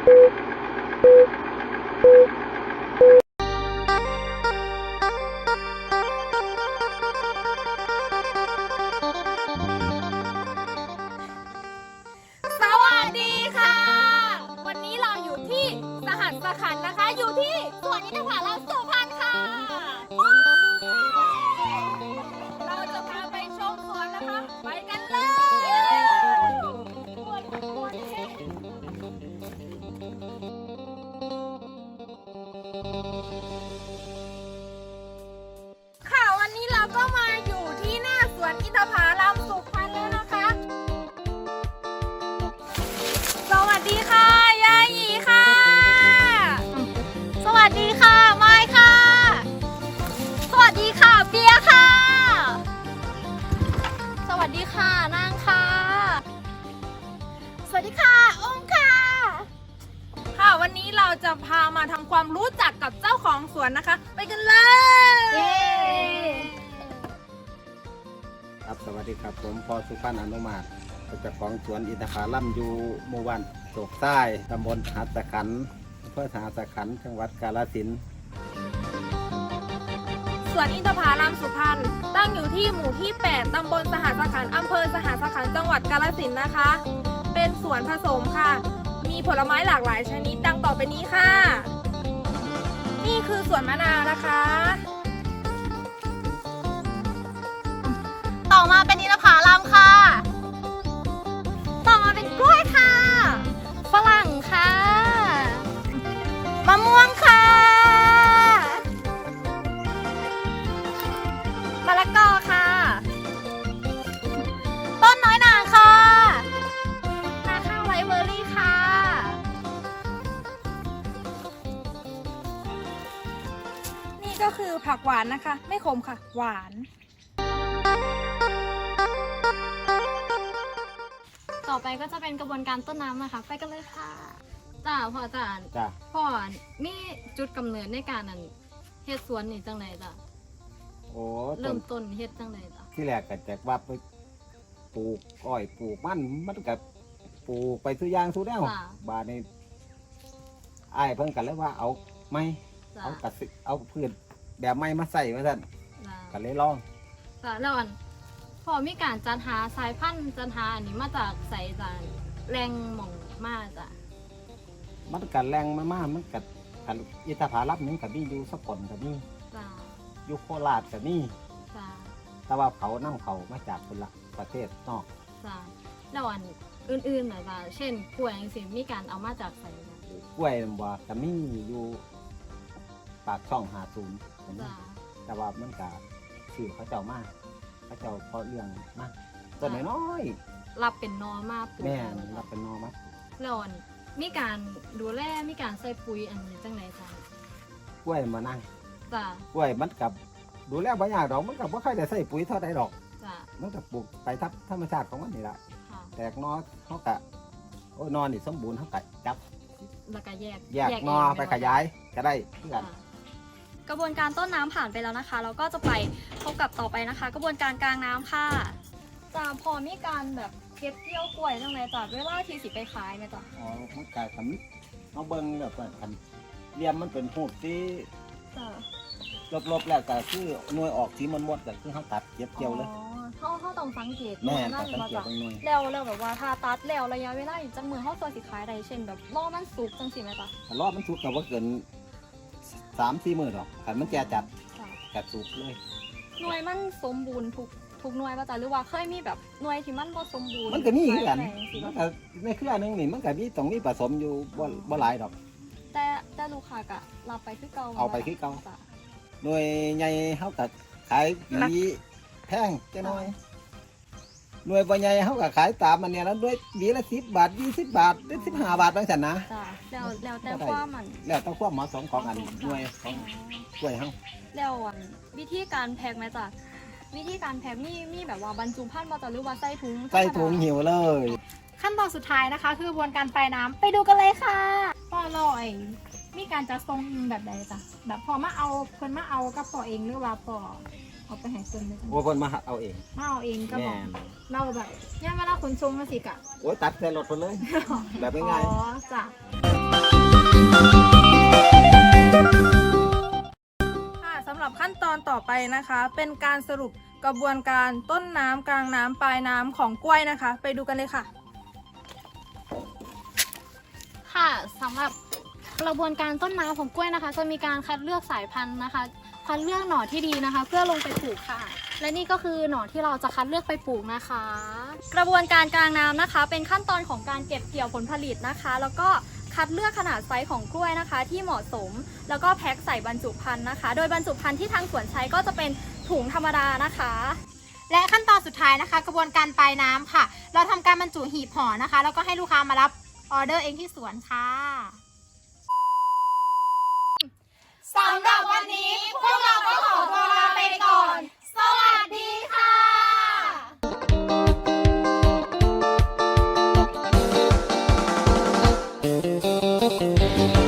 สวัสดีค่ะ วันนี้เราอยู่ที่สหัสขันธ์นะคะ อยู่ที่สวนอินทผลัมสุพรรณค่ะ เราจะพาไปชมสวนนะคะ ไปกัน พามาทำความรู้จักกับเจ้าของสวนนะคะ ไปกันเลย ครับสวัสดีครับผมพอสุพรรณอนุมาตรเจ้าของสวนอินทผลัมอยู่หมู่บ้านโศกใต้ตำบลหาดสะขันอำเภอหาดสะขันจังหวัดกาฬสินธุ์สวนอินทผลัมสุพรรณตั้งอยู่ที่หมู่ที่ 8 ตำบลสหสขันธ์อำเภอสหสขันธ์จังหวัดกาฬสินธุ์นะคะ เป็นสวนผสมค่ะมี ผลไม้หลากหลายชนิดดังต่อไปนี้ค่ะ นี่คือสวนมะนาวนะคะ ต่อมาเป็นอินทผลัมค่ะ ต่อมาเป็นกล้วย ผักหวานนะคะ ไม่ขมค่ะ หวาน ต่อไปก็จะเป็นกระบวนการต้นน้ำนะคะ ไปกันเลยค่ะจ้าพ่ออาจารย์จ้ะพ่อมีจุดกำเนิดในการนั้นเฮ็ดสวนนี่จังไดจ้ะโอ้ต้เริ่นมต้นเฮ็ดจังไดจ้ะที่แรกก็จากว่าไปปลูกอ้อยปลูกมันมันก็ปลูกไปทุกอย่างทุกแนวจ้ะบาดนี้อ้ายเพิ่นกันเลยว่าเอาไม้จ้ะเอากระสิเอาพืช แบบไม้มาใส่มาสั่นจ้ะก็เลยลองจ้ะแล้วอันพ่อมีการจัดหาสายพันธุ์จัดหาอันนี้มาจากไสจ้ะแรงหม่องมาจ้ะมันกัแรงมากๆมันกักันอินทผลัมนี่กับมีอยู่สกลกับมีจ้ะอยู่โคราชกับมีจ้ะแต่ว่าเขานำเขามาจากคนละประเทศนอกจ้ะแล้วอันอื่นๆน่ะจ้ะเช่นกล้วยจังซี่มีการเอามาจากไสจ้ะกล้วยน้ำว่ากับมีอยู่ปากช่องหาศูนย์ จ้ะแต่ว่ามันกับสื่อเขาเจ้ามากเขาเจ้าเพราะเรื่องมากตัวน้อยรับเป็นนอมาปลูๆกแม่นรับเป็นนอมาแล้วอันมีการดูแลมีการใส่ปุ๋ยอันนี้จังไดจ้ะกล้วยมานั่งจ้ะกล้วยมันกับดูแลบางอย่างดอกมันกับว่าค่อยได้ใส่ปุ๋ยเท่าใดดอกจ้ะมันกับปลูกไปทับธรรมชาติของมันนี่แหละค่ะแตกนอเขากะโอ้ยนอนนี่สมบูรณ์เขากะจับแล้วก็แยกแยกเงนอไปขยายก็ได้เพื่อนค่ะ กระบวนการต้นน้ำผ่านไปแล้วนะคะ เราก็จะไปพบกับต่อไปนะคะ กระบวนการกลางน้ำค่ะจ้าพอมีการแบบเก็บเกี่ยวกล้วยจังไรจ้ะเวลาที่สิไปขายไหมจ้ะอ๋อมันกลายทำเอาเบิ้งแบบว่าคันเรียมมันเป็นหูบที่จ้ะลบๆแล้วก็คือหน่วยออกที่มันหมดก็คือเขาตัดเก็บเกี่ยวเลยอ๋อเขาเขาต้องสังเกตแม่นั่ตัดนสังมาเกตจ้ะตรงหน่วยแล้วแล้วแบบว่าถ้าตัดแล้วระยะเวลาอีกจังมือเขาตัวสิขายได้เช่นแบบรอมันสุกจังสิไหมจ้ะถ้ารอบมันสุกก็ว่าเกิน สามสี่หมื่นหรอกขันมันแก่จัดจ้ะจัดสุกเลยหน่วยมันสมบูรณ์ทุกทุกหน่วยป่ะจ้ะหรือว่าเคยมีแบบหน่วยที่มันบ่สมบูรณ์มันก็มีคือกันขายไปจังซี้มับ่นก็ในเครือหนึงนี่มันก็มีตรงนี้ผสมอยู่บ่บ่หลายดอก แต่แต่ลูกค้ากะรับไปคือเก่าเอาไปคือเก่า จ้ะ หน่วยใหญ่เขาก็ขายหวีแพงจะน้อย หน่วยบ่ใหญ่เขาก็ขายตามมันเนี่ยแล้วด้วยหวีละสิบบาทยี่สิบบาทหรือสิบห้าบาทบางสันนะจ้ะแล้วแล้วแต่ก็ได้ความมันแล้วต้องความเหมาะสมของอันหน่วยของกล้วยเขาแล้วอันวิธีการแพ็คไหมจ๊ะวิธีการแพ็คมีมีแบบว่าบรรจุภัณฑ์มาจ้ะหรือว่าใส่ถุงใส่ถุงหิวเลย ขั้นตอนสุดท้ายนะคะ คือกระบวนการปลายน้ำไปดูกันเลยค่ะพ่อเราเองมีการจัดทรงแบบใดจ้ะแบบพอมาเอาเพิ่นมาเอากับพ่อเองหรือว่าพ่อ เอาไปให้เพิ่นเลยจ้ะโอ้คนมาเอาเองมาเอาเองก็บแม่อกนเราแบบย่ามเวลาขนส่งมาสิกะ โอ้ยตัดใส่รถไปเลย แบบง่ายอ๋อจ้ะค่ะสำหรับขั้นตอนต่อไปนะคะ เป็นการสรุปกระบวนการต้นน้ำกลางน้ำปลายน้ำของกล้วยนะคะ ไปดูกันเลยค่ะ ค่ะสำหรับกระบวนการต้นน้ำของกล้วยนะคะ จะมีการคัดเลือกสายพันธุ์นะคะ คัดเลือกหน่อที่ดีนะคะ เพื่อลงไปปลูกค่ะ และนี่ก็คือหน่อที่เราจะคัดเลือกไปปลูกนะคะ กระบวนการกลางน้ำนะคะ เป็นขั้นตอนของการเก็บเกี่ยวผลผลิตนะคะ แล้วก็คัดเลือกขนาดไซส์ของกล้วยนะคะ ที่เหมาะสม แล้วก็แพ็คใส่บรรจุภัณฑ์นะคะ โดยบรรจุภัณฑ์ที่ทางสวนใช้ก็จะเป็นถุงธรรมดานะคะ และขั้นตอนสุดท้ายนะคะ กระบวนการปลายน้ำค่ะ เราทำการบรรจุหีบห่อนะคะ แล้วก็ให้ลูกค้ามารับออเดอร์เองที่สวนค่ะสำหรับ Música